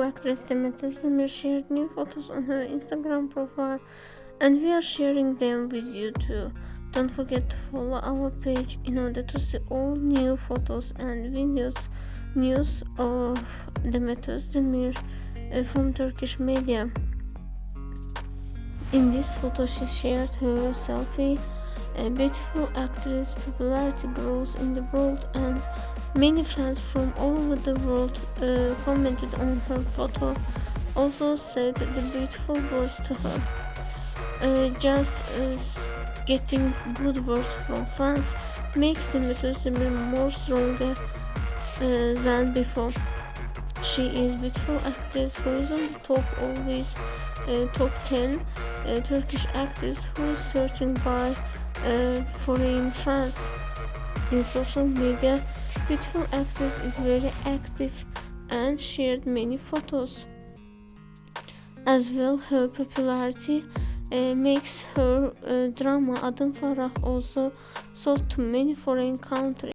actress Demet Özdemir shared new photos on her Instagram profile, and we are sharing them with you too. Don't forget to follow our page in order to see all new photos and videos, news of Demet Özdemir uh, from Turkish media. In this photo, she shared her selfie. A beautiful actress popularity grows in the world, and many fans from all over the world uh, commented on her photo. Also said the beautiful words to her. Uh, just uh, getting good words from fans makes Demet Özdemir more stronger uh, than before. She is beautiful actress who is on the top always uh, top 10 uh, Turkish actress who is searching by uh, foreign fans in social media. Beautiful actress is very active and shared many photos. As well, her popularity uh, makes her uh, drama Adım Farah also sold to many foreign countries.